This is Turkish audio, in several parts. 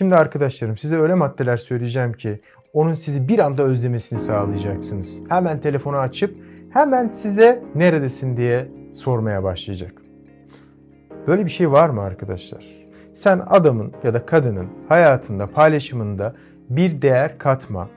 Şimdi arkadaşlarım size öyle maddeler söyleyeceğim ki onun sizi bir anda özlemesini sağlayacaksınız. Hemen telefonu açıp hemen size neredesin diye sormaya başlayacak. Böyle bir şey var mı arkadaşlar? Sen adamın ya da kadının hayatında, paylaşımında bir değer katma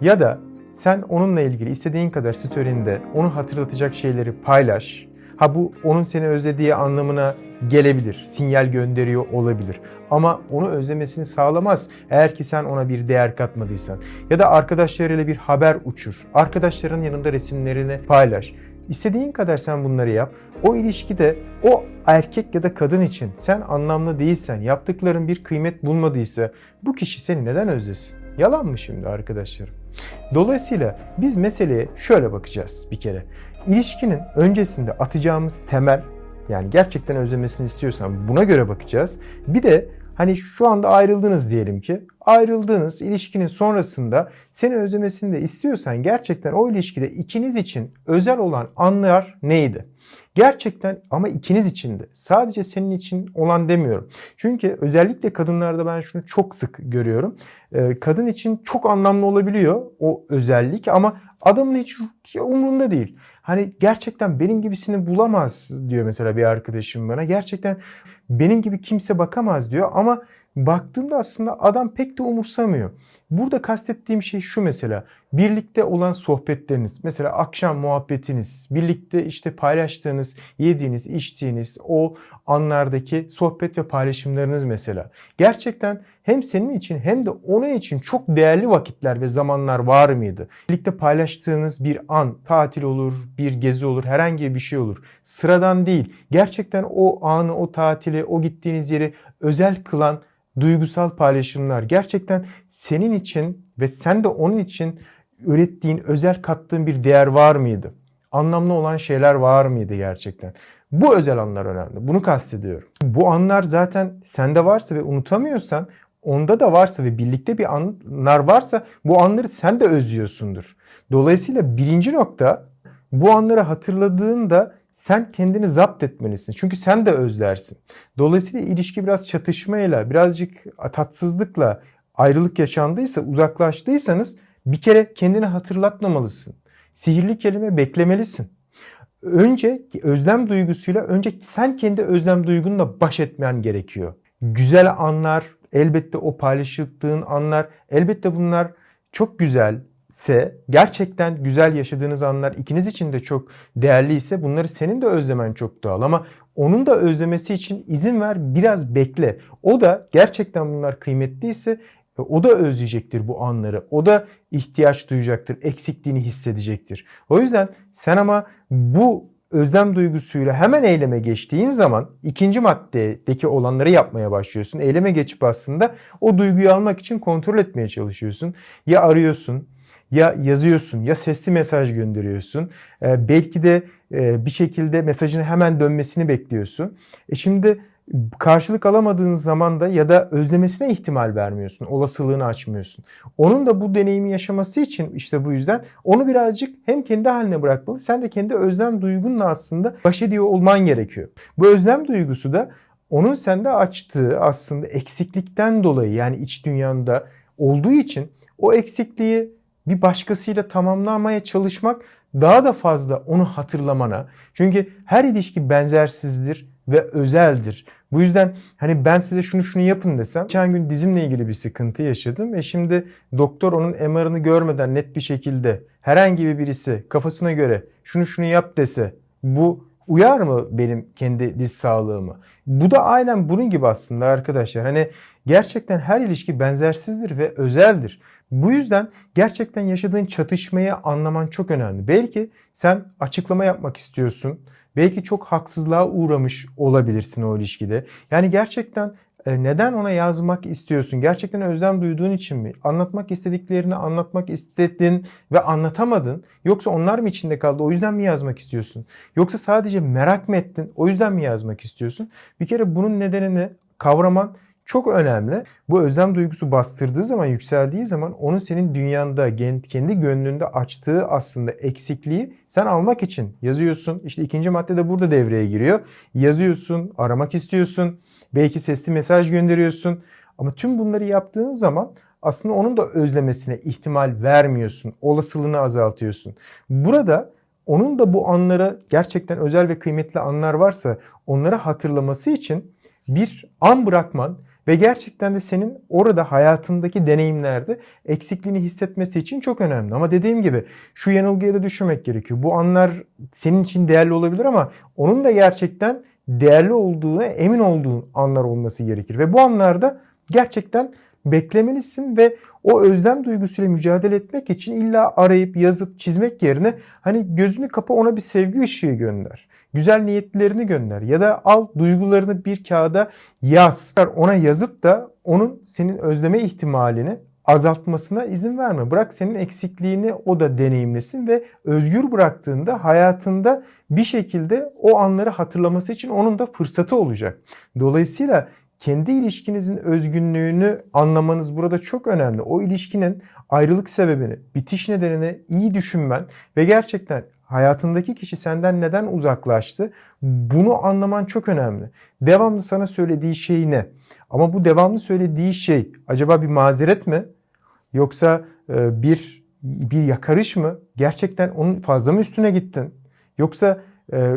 ya da sen onunla ilgili istediğin kadar story'inde onu hatırlatacak şeyleri paylaş. Ha bu onun seni özlediği anlamına gelebilir. Sinyal gönderiyor olabilir. Ama onu özlemesini sağlamaz eğer ki sen ona bir değer katmadıysan. Ya da arkadaşlarıyla bir haber uçur. Arkadaşların yanında resimlerini paylaş. İstediğin kadar sen bunları yap. O ilişkide o erkek ya da kadın için sen anlamlı değilsen, yaptıkların bir kıymet bulmadıysa bu kişi seni neden özlesin? Yalan mı şimdi arkadaşlarım? Dolayısıyla biz meseleye şöyle bakacağız bir kere. İlişkinin öncesinde atacağımız temel yani gerçekten özlemesini istiyorsan buna göre bakacağız. Bir de hani şu anda ayrıldınız diyelim ki. Ayrıldığınız ilişkinin sonrasında seni özlemesini de istiyorsan gerçekten o ilişkide ikiniz için özel olan anlar neydi? Gerçekten ama ikiniz için de. Sadece senin için olan demiyorum. Çünkü özellikle kadınlarda ben şunu çok sık görüyorum. Ee, Kadın için çok anlamlı olabiliyor o özellik ama adamın hiç umurunda değil. Hani gerçekten benim gibisini bulamaz diyor mesela bir arkadaşım bana. Gerçekten benim gibi kimse bakamaz diyor ama baktığında aslında adam pek de umursamıyor. Burada kastettiğim şey şu mesela. Birlikte olan sohbetleriniz, mesela akşam muhabbetiniz, birlikte işte paylaştığınız, yediğiniz, içtiğiniz o anlardaki sohbet ve paylaşımlarınız mesela. Gerçekten hem senin için hem de onun için çok değerli vakitler ve zamanlar var mıydı? Birlikte paylaştığınız bir an, tatil olur, bir gezi olur, herhangi bir şey olur. Sıradan değil. Gerçekten o anı, o tatili, o gittiğiniz yeri özel kılan duygusal paylaşımlar gerçekten senin için ve sen de onun için ürettiğin, özel kattığın bir değer var mıydı? Anlamlı olan şeyler var mıydı gerçekten? Bu özel anlar önemli. Bunu kastediyorum. Bu anlar zaten sende varsa ve unutamıyorsan onda da varsa ve birlikte bir anlar varsa bu anları sen de özlüyorsundur. Dolayısıyla birinci nokta bu anları hatırladığında sen kendini zapt etmelisin. Çünkü sen de özlersin. Dolayısıyla ilişki biraz çatışmayla, birazcık tatsızlıkla ayrılık yaşandıysa, uzaklaştıysanız bir kere kendini hatırlatmamalısın. Sihirli kelime beklemelisin. Önce özlem duygusuyla önce sen kendi özlem duygunla baş etmen gerekiyor. Güzel anlar, elbette o paylaşıldığın anlar, elbette bunlar çok güzel, ise gerçekten güzel yaşadığınız anlar ikiniz için de çok değerliyse bunları senin de özlemen çok doğal ama onun da özlemesi için izin ver biraz bekle. O da gerçekten bunlar kıymetliyse o da özleyecektir bu anları. O da ihtiyaç duyacaktır. Eksikliğini hissedecektir. O yüzden sen ama bu özlem duygusuyla hemen eyleme geçtiğin zaman ikinci maddedeki olanları yapmaya başlıyorsun. Eyleme geçip aslında o duyguyu almak için kontrol etmeye çalışıyorsun. Ya arıyorsun, ya yazıyorsun ya sesli mesaj gönderiyorsun. E, belki de e, bir şekilde mesajın hemen dönmesini bekliyorsun. E şimdi karşılık alamadığın zaman da ya da özlemesine ihtimal vermiyorsun. Olasılığını açmıyorsun. Onun da bu deneyimi yaşaması için işte bu yüzden onu birazcık hem kendi haline bırakmalı. Sen de kendi özlem duygunla aslında baş ediyor olman gerekiyor. Bu özlem duygusu da onun sende açtığı aslında eksiklikten dolayı yani iç dünyanda olduğu için o eksikliği bir başkasıyla tamamlamaya çalışmak daha da fazla onu hatırlamana. Çünkü her ilişki benzersizdir ve özeldir. Bu yüzden hani ben size şunu şunu yapın desem. Geçen gün dizimle ilgili bir sıkıntı yaşadım ve şimdi doktor onun MR'ını görmeden net bir şekilde herhangi bir birisi kafasına göre şunu şunu yap dese bu uyar mı benim kendi diz sağlığımı? Bu da aynen bunun gibi aslında arkadaşlar. Hani gerçekten her ilişki benzersizdir ve özeldir. Bu yüzden gerçekten yaşadığın çatışmayı anlaman çok önemli. Belki sen açıklama yapmak istiyorsun. Belki çok haksızlığa uğramış olabilirsin o ilişkide. Yani gerçekten neden ona yazmak istiyorsun? Gerçekten özlem duyduğun için mi? Anlatmak istediklerini anlatmak istedin ve anlatamadın. Yoksa onlar mı içinde kaldı? O yüzden mi yazmak istiyorsun? Yoksa sadece merak mı ettin? O yüzden mi yazmak istiyorsun? Bir kere bunun nedenini kavraman çok önemli. Bu özlem duygusu bastırdığı zaman, yükseldiği zaman onun senin dünyanda, kendi gönlünde açtığı aslında eksikliği sen almak için yazıyorsun. İşte ikinci madde de burada devreye giriyor. Yazıyorsun, aramak istiyorsun. Belki sesli mesaj gönderiyorsun. Ama tüm bunları yaptığın zaman aslında onun da özlemesine ihtimal vermiyorsun. Olasılığını azaltıyorsun. Burada onun da bu anlara gerçekten özel ve kıymetli anlar varsa onları hatırlaması için bir an bırakman ve gerçekten de senin orada hayatındaki deneyimlerde eksikliğini hissetmesi için çok önemli. Ama dediğim gibi şu yanılgıya da düşmemek gerekiyor. Bu anlar senin için değerli olabilir ama onun da gerçekten değerli olduğuna emin olduğun anlar olması gerekir. Ve bu anlarda gerçekten beklemelisin ve o özlem duygusuyla mücadele etmek için illa arayıp yazıp çizmek yerine hani gözünü kapa ona bir sevgi ışığı gönder. Güzel niyetlerini gönder ya da al duygularını bir kağıda yaz. Ona yazıp da onun senin özleme ihtimalini azaltmasına izin verme. Bırak senin eksikliğini o da deneyimlesin ve özgür bıraktığında hayatında bir şekilde o anları hatırlaması için onun da fırsatı olacak. Dolayısıyla kendi ilişkinizin özgünlüğünü anlamanız burada çok önemli. O ilişkinin ayrılık sebebini, bitiş nedenini iyi düşünmen ve gerçekten hayatındaki kişi senden neden uzaklaştı bunu anlaman çok önemli. Devamlı sana söylediği şey ne? Ama bu devamlı söylediği şey acaba bir mazeret mi? Yoksa e, bir bir yakarış mı? Gerçekten onun fazla mı üstüne gittin? Yoksa e,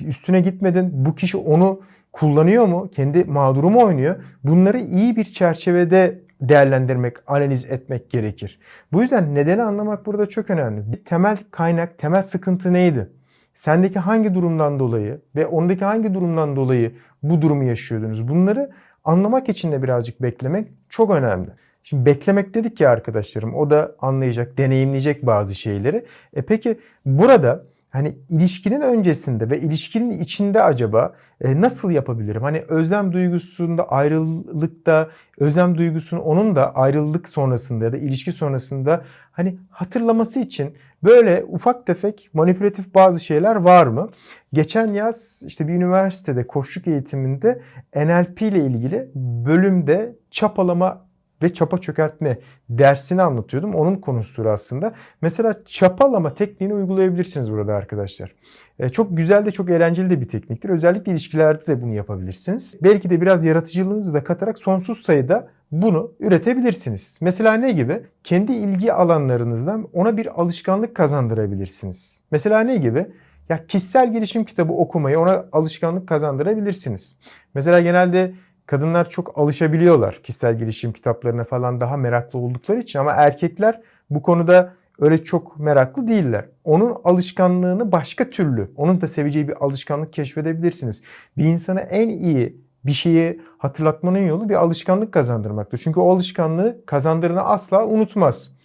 üstüne gitmedin bu kişi onu kullanıyor mu? Kendi mağduru mu oynuyor? Bunları iyi bir çerçevede değerlendirmek, analiz etmek gerekir. Bu yüzden nedeni anlamak burada çok önemli. Bir temel kaynak, temel sıkıntı neydi? Sendeki hangi durumdan dolayı ve ondaki hangi durumdan dolayı bu durumu yaşıyordunuz? Bunları anlamak için de birazcık beklemek çok önemli. Şimdi beklemek dedik ya arkadaşlarım o da anlayacak, deneyimleyecek bazı şeyleri. E peki burada hani ilişkinin öncesinde ve ilişkinin içinde acaba e, nasıl yapabilirim? Hani özlem duygusunda ayrılıkta özlem duygusunu onun da ayrılık sonrasında ya da ilişki sonrasında hani hatırlaması için böyle ufak tefek manipülatif bazı şeyler var mı? Geçen yaz işte bir üniversitede koşluk eğitiminde NLP ile ilgili bölümde çapalama ve çapa çökertme dersini anlatıyordum. Onun konusudur aslında. Mesela çapalama tekniğini uygulayabilirsiniz burada arkadaşlar. E, çok güzel de çok eğlenceli de bir tekniktir. Özellikle ilişkilerde de bunu yapabilirsiniz. Belki de biraz yaratıcılığınızı da katarak sonsuz sayıda bunu üretebilirsiniz. Mesela ne gibi? Kendi ilgi alanlarınızdan ona bir alışkanlık kazandırabilirsiniz. Mesela ne gibi? Ya kişisel gelişim kitabı okumayı ona alışkanlık kazandırabilirsiniz. Mesela genelde kadınlar çok alışabiliyorlar kişisel gelişim kitaplarına falan daha meraklı oldukları için ama erkekler bu konuda öyle çok meraklı değiller. Onun alışkanlığını başka türlü, onun da seveceği bir alışkanlık keşfedebilirsiniz. Bir insana en iyi bir şeyi hatırlatmanın yolu bir alışkanlık kazandırmaktır. Çünkü o alışkanlığı kazandırını asla unutmaz.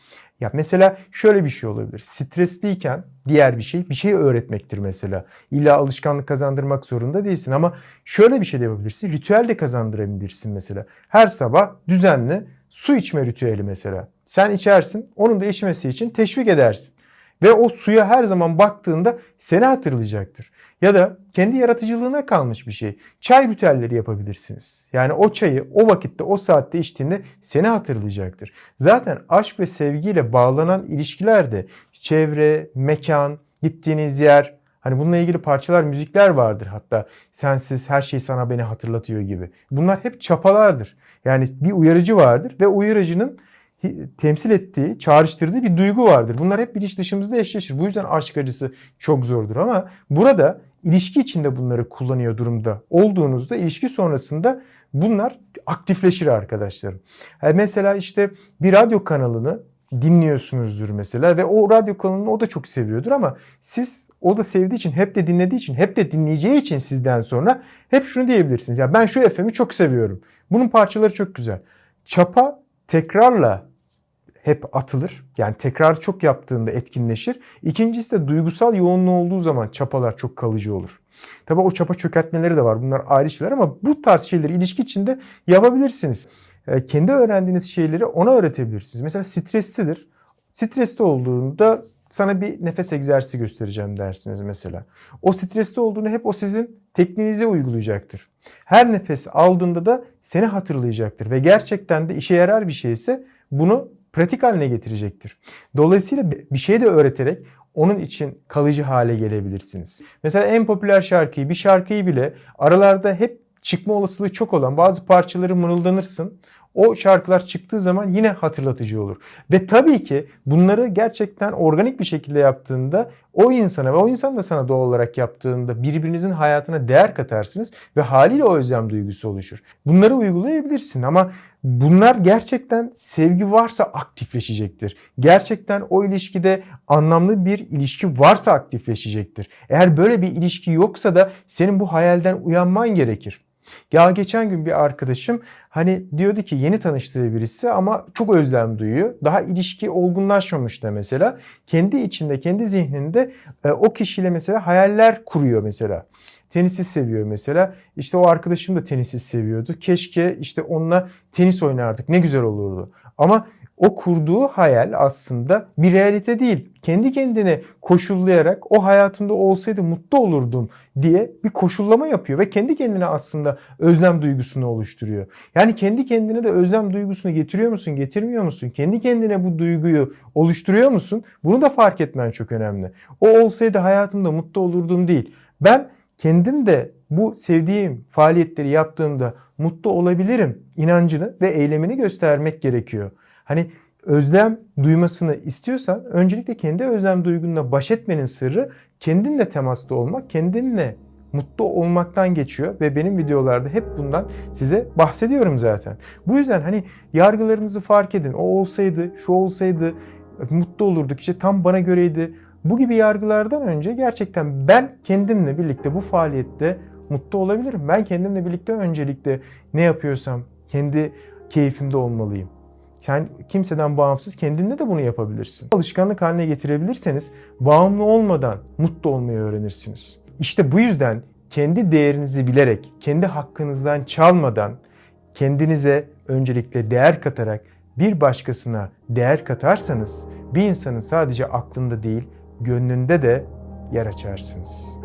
Ya mesela şöyle bir şey olabilir. Stresliyken diğer bir şey bir şey öğretmektir mesela. İlla alışkanlık kazandırmak zorunda değilsin ama şöyle bir şey de yapabilirsin. Ritüel de kazandırabilirsin mesela. Her sabah düzenli su içme ritüeli mesela. Sen içersin, onun da içmesi için teşvik edersin. Ve o suya her zaman baktığında seni hatırlayacaktır. Ya da kendi yaratıcılığına kalmış bir şey. Çay ritüelleri yapabilirsiniz. Yani o çayı o vakitte o saatte içtiğinde seni hatırlayacaktır. Zaten aşk ve sevgiyle bağlanan ilişkilerde çevre, mekan, gittiğiniz yer, Hani bununla ilgili parçalar, müzikler vardır hatta. Sensiz her şey sana beni hatırlatıyor gibi. Bunlar hep çapalardır. Yani bir uyarıcı vardır ve uyarıcının temsil ettiği, çağrıştırdığı bir duygu vardır. Bunlar hep bilinç dışımızda eşleşir. Bu yüzden aşk acısı çok zordur ama burada ilişki içinde bunları kullanıyor durumda olduğunuzda ilişki sonrasında bunlar aktifleşir arkadaşlarım. Mesela işte bir radyo kanalını dinliyorsunuzdur mesela ve o radyo kanalını o da çok seviyordur ama siz o da sevdiği için hep de dinlediği için hep de dinleyeceği için sizden sonra hep şunu diyebilirsiniz. Ya ben şu FM'i çok seviyorum. Bunun parçaları çok güzel. Çapa tekrarla hep atılır. Yani tekrar çok yaptığında etkinleşir. İkincisi de duygusal yoğunluğu olduğu zaman çapalar çok kalıcı olur. Tabi o çapa çökertmeleri de var. Bunlar ayrı şeyler ama bu tarz şeyleri ilişki içinde yapabilirsiniz. E, kendi öğrendiğiniz şeyleri ona öğretebilirsiniz. Mesela streslidir. Stresli olduğunda sana bir nefes egzersizi göstereceğim dersiniz mesela. O stresli olduğunu hep o sizin tekniğinize uygulayacaktır. Her nefes aldığında da seni hatırlayacaktır ve gerçekten de işe yarar bir şeyse bunu pratik haline getirecektir. Dolayısıyla bir şey de öğreterek onun için kalıcı hale gelebilirsiniz. Mesela en popüler şarkıyı, bir şarkıyı bile aralarda hep çıkma olasılığı çok olan bazı parçaları mırıldanırsın. O şarkılar çıktığı zaman yine hatırlatıcı olur. Ve tabii ki bunları gerçekten organik bir şekilde yaptığında o insana ve o insan da sana doğal olarak yaptığında birbirinizin hayatına değer katarsınız ve haliyle o özlem duygusu oluşur. Bunları uygulayabilirsin ama bunlar gerçekten sevgi varsa aktifleşecektir. Gerçekten o ilişkide anlamlı bir ilişki varsa aktifleşecektir. Eğer böyle bir ilişki yoksa da senin bu hayalden uyanman gerekir. Ya geçen gün bir arkadaşım hani diyordu ki yeni tanıştığı birisi ama çok özlem duyuyor. Daha ilişki olgunlaşmamış da mesela. Kendi içinde, kendi zihninde e, o kişiyle mesela hayaller kuruyor mesela. Tenisi seviyor mesela. İşte o arkadaşım da tenisi seviyordu. Keşke işte onunla tenis oynardık. Ne güzel olurdu. Ama o kurduğu hayal aslında bir realite değil. Kendi kendine koşullayarak o hayatımda olsaydı mutlu olurdum diye bir koşullama yapıyor ve kendi kendine aslında özlem duygusunu oluşturuyor. Yani kendi kendine de özlem duygusunu getiriyor musun, getirmiyor musun? Kendi kendine bu duyguyu oluşturuyor musun? Bunu da fark etmen çok önemli. O olsaydı hayatımda mutlu olurdum değil. Ben kendim de bu sevdiğim faaliyetleri yaptığımda mutlu olabilirim inancını ve eylemini göstermek gerekiyor. Hani özlem duymasını istiyorsan öncelikle kendi özlem duygunla baş etmenin sırrı kendinle temasta olmak, kendinle mutlu olmaktan geçiyor ve benim videolarda hep bundan size bahsediyorum zaten. Bu yüzden hani yargılarınızı fark edin. O olsaydı, şu olsaydı mutlu olurduk. İşte tam bana göreydi. Bu gibi yargılardan önce gerçekten ben kendimle birlikte bu faaliyette mutlu olabilirim. Ben kendimle birlikte öncelikle ne yapıyorsam kendi keyfimde olmalıyım. Sen kimseden bağımsız kendinde de bunu yapabilirsin. Alışkanlık haline getirebilirseniz bağımlı olmadan mutlu olmayı öğrenirsiniz. İşte bu yüzden kendi değerinizi bilerek, kendi hakkınızdan çalmadan kendinize öncelikle değer katarak bir başkasına değer katarsanız bir insanın sadece aklında değil gönlünde de yer açarsınız.